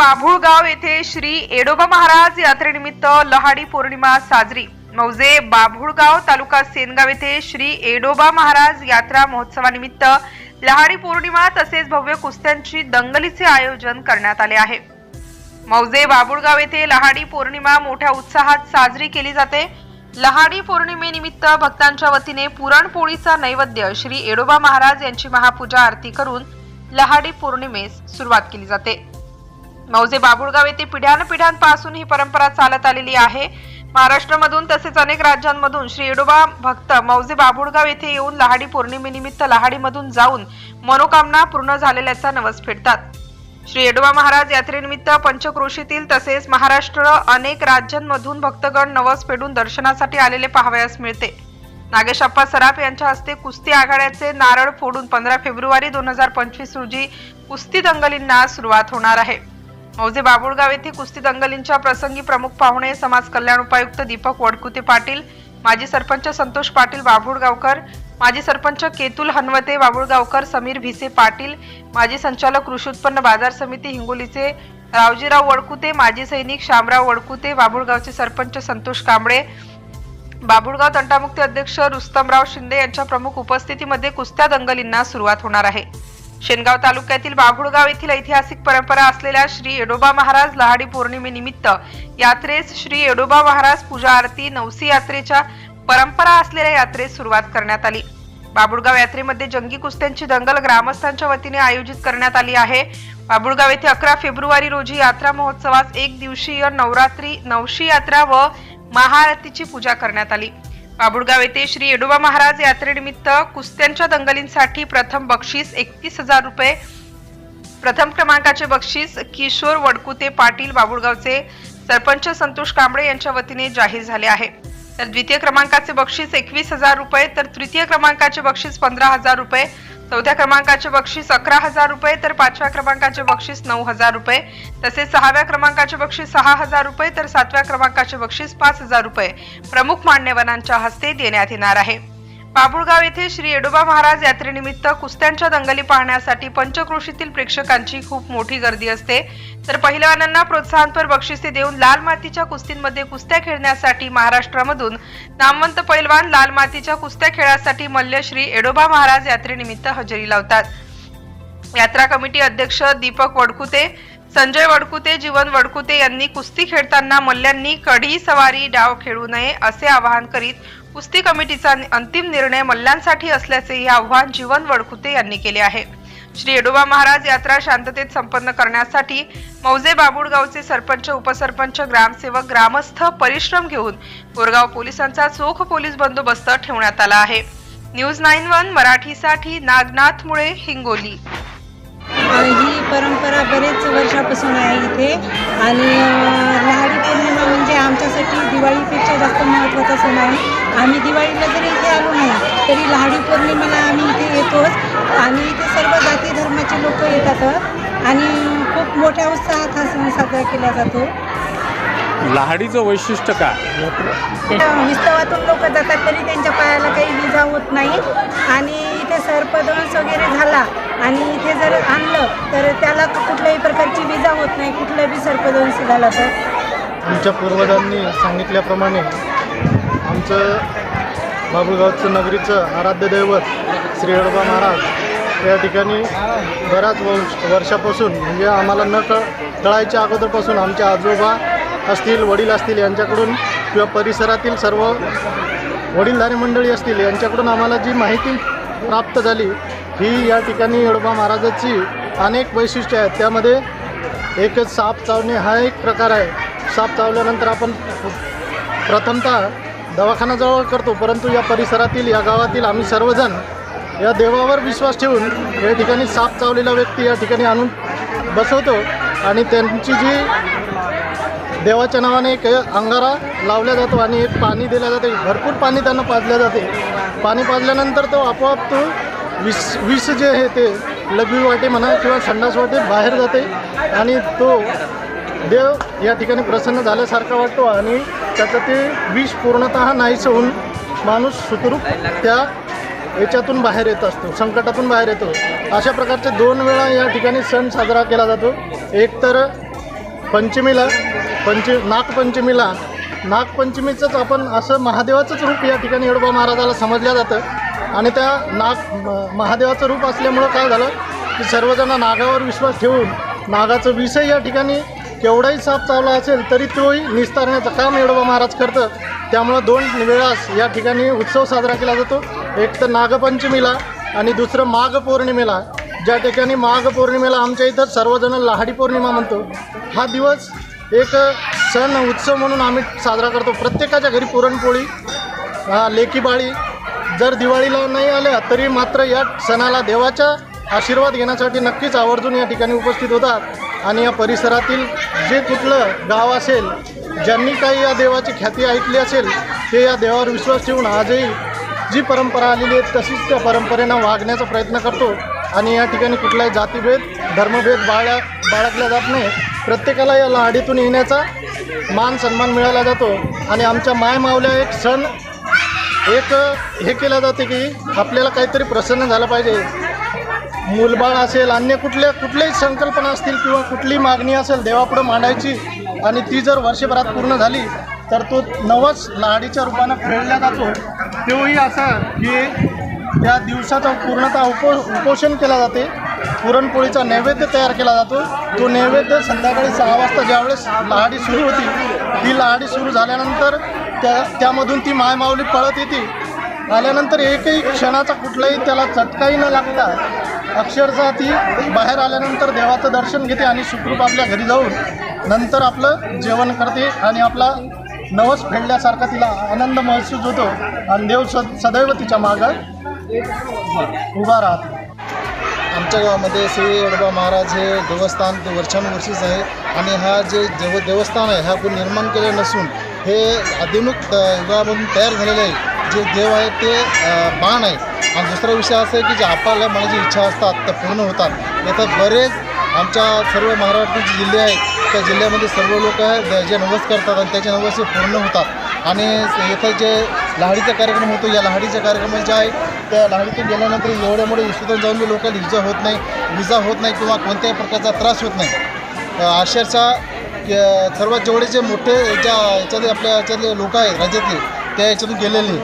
बाभुळगाव येथे श्री एडोबा महाराज यात्रेनिमित्त लहाडी पौर्णिमा साजरी. मौजे बाभुळगाव तालुका सेनगाव येथे श्री एडोबा महाराज यात्रा महोत्सवानिमित्त लहाडी पौर्णिमा तसेच भव्य कुस्त्यांची दंगलीचे आयोजन करण्यात आले आहे. मौजे बाबुळगाव येथे लहाडी पौर्णिमा मोठ्या उत्साहात साजरी केली जाते. लहाडी पौर्णिमेनिमित्त भक्तांच्या वतीने पुरणपोळीचा नैवेद्य श्री एडोबा महाराज यांची महापूजा आरती करून लहाडी पौर्णिमेस सुरुवात केली जाते. मौजे बाबुळगाव येथे पिढ्यानपिढ्यांपासून ही परंपरा चालत आलेली आहे. महाराष्ट्रामधून तसेच अनेक राज्यांमधून श्री एडोबा भक्त मौजे बाबुळगाव येथे येऊन लहाडी पौर्णिमेनिमित्त लहाडीमधून जाऊन मनोकामना पूर्ण झालेल्याचा नवस फेडतात. श्री एडोबा महाराज यात्रेनिमित्त पंचक्रोशीतील तसेच महाराष्ट्र अनेक राज्यांमधून भक्तगण नवस फेडून दर्शनासाठी आलेले पाहावयास मिळते. नागेश अप्पा सराफ यांच्या हस्ते कुस्ती आघाड्याचे नारळ फोडून पंधरा फेब्रुवारी दोन हजार पंचवीस रोजी कुस्ती दंगलींना सुरुवात होणार आहे. मौजे बाबुळगाव येथे कुस्ती दंगलींच्या प्रसंगी प्रमुख पाहुणे समाज कल्याण उपायुक्त दीपक वडकुते पाटील माजी सरपंच संतोष पाटील बाबुळगावकर माजी सरपंच केतुल हनवते बाबुळगावकर समीर भिसे पाटील माजी संचालक कृषी उत्पन्न बाजार समिती हिंगोलीचे रावजीराव वडकुते माजी सैनिक शामराव वडकुते बाबुळगावचे सरपंच संतोष कांबळे बाबुळगाव तंटामुक्ती अध्यक्ष रुस्तमराव शिंदे यांच्या प्रमुख उपस्थितीमध्ये कुस्त्या दंगलींना सुरुवात होणार आहे. शेनगाव तालुक्यातील बाभुळगाव येथील ऐतिहासिक परंपरा असलेल्या श्री येडोबा महाराज लहाडी पौर्णिमेनिमित्त यात्रेस श्री येडोबा महाराज पूजा आरती नवसी यात्रेच्या परंपरा असलेल्या यात्रेस सुरुवात करण्यात आली. बाबुळगाव यात्रेमध्ये जंगी कुस्त्यांची दंगल ग्रामस्थांच्या वतीने आयोजित करण्यात आली आहे. बाबुळगाव येथे अकरा फेब्रुवारी रोजी यात्रा महोत्सवास एक दिवसीय नवरात्री नवशी यात्रा व महाआरतीची पूजा करण्यात आली. बाबुळगाव येथे श्री येडोबा महाराज यात्रेनिमित्त कुस्त्यांच्या दंगलींसाठी प्रथम बक्षीस एकतीस हजार रुपये प्रथम क्रमांकाचे बक्षीस किशोर वडकुते पाटील बाबुळगावचे सरपंच संतोष कांबळे यांच्या वतीने जाहीर झाले आहे. तर द्वितीय क्रमांकाचे बक्षीस एकवीस हजार रुपये तर तृतीय क्रमांकाचे बक्षीस पंधरा हजार रुपये चौथ्या क्रमांकाचे बक्षीस अकरा हजार रुपये तर पाचव्या क्रमांकाचे बक्षीस नऊ हजार रुपये. तसेच सहाव्या क्रमांकाचे बक्षीस सहा हजार रुपये तर सातव्या क्रमांकाचे बक्षीस पाच हजार रुपये. प्रमुख मान्यवरांच्या हस्ते देण्यात येणार आहे. बाबुळगाव येथे श्री येडोबा महाराज यात्रेनिमित्त कुस्त्यांच्या दंगली पाहण्यासाठी पंचक्रोशीतील प्रेक्षकांची खूप मोठी गर्दी असते. तर पहिलवानांना प्रोत्साहनपर बक्षिसे देऊन लाल मातीच्या कुस्तींमध्ये कुस्त्या खेळण्यासाठी महाराष्ट्रामधून नामवंत पैलवान लाल मातीच्या कुस्त्या खेळासाठी मल्ल श्री एडोबा महाराज यात्रेनिमित्त हजेरी लावतात. यात्रा कमिटी अध्यक्ष दीपक वडकुते संजय वडकुते जीवन वडकुते यांनी कुस्ती खेळताना मल्ल्यांनी कढी सवारी डाव खेळू नये असे आवाहन करीत कुस्ती कमिटीचा अंतिम निर्णय मल्ल्यांसाठी असल्याचे हे आव्हान जीवन वडकुते यांनी केले आहे. श्री येडोबा महाराज यात्रा शांततेत संपन्न करण्यासाठी मौजे बाबुळगावचे सरपंच उपसरपंच ग्रामसेवक ग्रामस्थ परिश्रम घेऊन कोरगाव पोलिसांचा चोख पोलीस बंदोबस्त ठेवण्यात आला आहे. न्यूज नाईन वन मराठीसाठी नागनाथ मुळे हिंगोली. ही परंपरा बरेच वर्षापासून आहे इथे. आणि अ, पौर्णिमा म्हणजे आमच्यासाठी दिवाळीपेक्षा जास्त महत्त्वाचा सण आहे. आम्ही दिवाळीला जरी इथे आलो नाही तरी लहाडी पौर्णिमेला आम्ही इथे येतोच. आणि इथे सर्व जाती धर्माचे लोक येतात. आणि खूप मोठ्या उत्साहात हा सण साजरा केला जातो. लहाडीचं वैशिष्ट्य काय? विस्तवातून लोक जातात तरी त्यांच्या पायाला काही विजा होत नाही. आणि इथे सर्पदंश वगैरे झाला आणि इथे जर आणलं तर त्याला कुठल्याही प्रकारची विजा होत नाही कुठला बी सर्पदंश झाला तर. आमच्या पूर्वजांनी सांगितल्याप्रमाणे आमचं बाबुळगावचं नगरीचं आराध्य दैवत श्री हडबा महाराज या ठिकाणी बऱ्याच वर्ष वर्षापासून म्हणजे आम्हाला न कळ कळायच्या अगोदरपासून आमचे आजोबा असतील वडील असतील यांच्याकडून किंवा परिसरातील सर्व वडीलधारी मंडळी असतील यांच्याकडून आम्हाला जी माहिती प्राप्त झाली ही या ठिकाणी येडोबा महाराजाची अनेक वैशिष्ट्य आहेत. त्यामध्ये एकच साप चावणे हा एक प्रकार आहे. साप चावल्यानंतर आपण प्रथमतः दवाखानाजवळ करतो परंतु या परिसरातील या गावातील आम्ही सर्वजण या देवावर विश्वास ठेवून या ठिकाणी साप चावलेला व्यक्ती या ठिकाणी आणून बसवतो आणि त्यांची जी देवाच्या नावाने एक अंगारा लावला जातो आणि एक पाणी दिलं जाते. भरपूर पाणी त्यांना पाजल्या जाते. पाणी पाजल्यानंतर तो आपोआप तो विष विष जे आहे ते लघवी वाटे म्हणा किंवा संडास वाटे बाहेर जाते आणि तो देव या ठिकाणी प्रसन्न झाल्यासारखा वाटतो आणि त्याचं ते विष पूर्णतः नाहीच होऊन माणूस सुखरूप त्या याच्यातून बाहेर येत असतो संकटातून बाहेर येतो. अशा प्रकारचे दोन वेळा या ठिकाणी सण साजरा केला जातो. एक तर पंचमीला पंच नागपंचमीला नागपंचमीचंच आपण असं महादेवाचंच रूप या ठिकाणी येडोबा महाराजाला समजलं जातं. आणि त्या नाग महादेवाचं रूप असल्यामुळं काय झालं की सर्वजण नागावर विश्वास ठेवून नागाचं विषय या ठिकाणी केवढाही साप चावला असेल तरी तोही निस्तारण्याचं काम येडोबा महाराज करतं. त्यामुळं दोन वेळास या ठिकाणी उत्सव साजरा केला जातो. एक तर नागपंचमीला आणि दुसरं माघ पौर्णिमेला. ज्या ठिकाणी माघ पौर्णिमेला आमच्या इथं सर्वजण लहाडी पौर्णिमा म्हणतो. हा दिवस एक सण उत्सव म्हणून आम्ही साजरा करतो. प्रत्येकाच्या घरी पुरणपोळी हा, लेकीबाळी जर दिवाळीला नाही आल्या तरी मात्र या सणाला देवाच्या आशीर्वाद घेण्यासाठी नक्कीच आवर्जून या ठिकाणी उपस्थित होतात. आणि या परिसरातील जे कुठलं गाव असेल ज्यांनी काही या देवाची ख्याती ऐकली असेल ते या देवावर विश्वास ठेवून आजही जी परंपरा आलेली आहे तशीच त्या परंपरेनं वागण्याचा प्रयत्न करतो. आणि या ठिकाणी कुठलाही जातीभेद धर्मभेद बाळ्या बाळगल्या जात नाही. प्रत्येकाला या लाडीतून येण्याचा मान सन्मान मिळाला जातो. आणि आमच्या माय मावल्या एक सण एक हे केलं जाते की आपल्याला काहीतरी प्रसन्न झालं पाहिजे. मूलबाळ असेल अन्य कुठल्या कुठल्याही संकल्पना असतील किंवा कुठली मागणी असेल देवापुढं मांडायची आणि ती जर वर्षभरात पूर्ण झाली तर तो नवस लाडीच्या रूपानं खेळला जातो. तोही असा की त्या दिवसाचा पूर्णतः उपो उपोषण केला जाते. पुरणपोळीचा नैवेद्य तयार केला जातो. तो नैवेद्य संध्याकाळी सहा वाजता ज्यावेळेस लहाडी सुरू होती ती लहाडी सुरू झाल्यानंतर त्या त्यामधून ती मायमाऊली पळत येते. आल्यानंतर एकही क्षणाचा कुठलाही त्याला चटकाही न लागता अक्षरशः ती बाहेर आल्यानंतर देवाचं दर्शन घेते आणि सुखरूप आपल्या घरी जाऊन नंतर आपलं जेवण करते आणि आपला नवस फेडल्यासारखा तिला आनंद महसूस होतो आणि देव स सदैव तिच्या मागं उभा राहतो. आमच्या गावामध्ये श्री येडोबा महाराज हे देवस्थान ते वर्षानुवर्षीच आहे. आणि हा जे देव देवस्थान आहे हा कोणी निर्माण केले नसून हे आधुनिक युगामधून तयार झालेले आहे. जे देव आहे ते बाण आहे. आणि दुसरा विषय असा आहे की जे आपल्याला मनाची इच्छा असतात त्या पूर्ण होतात. इथं बरेच आमच्या सर्व महाराष्ट्राचे जिल्हे आहेत त्या जिल्ह्यामध्ये सर्व लोक जे नवस करतात आणि त्याचे नवस हे पूर्ण होतात. आणि इथं जे लहाडीचा कार्यक्रम होतो या लहाडीच्या कार्यक्रमात जे आहे त्या लाहडीतून गेल्यानंतर एवढ्यामुळे मोठे विश्वातून जाऊन लोकांना इजा होत नाही विजा होत नाही किंवा कोणत्याही प्रकारचा त्रास होत नाही. अ, अक्षरशः सर्वात जेवढे जे मोठे ज्या याच्यातले आपल्या याच्यातले लोक आहेत राज्यातले त्या याच्यातून गेलेले.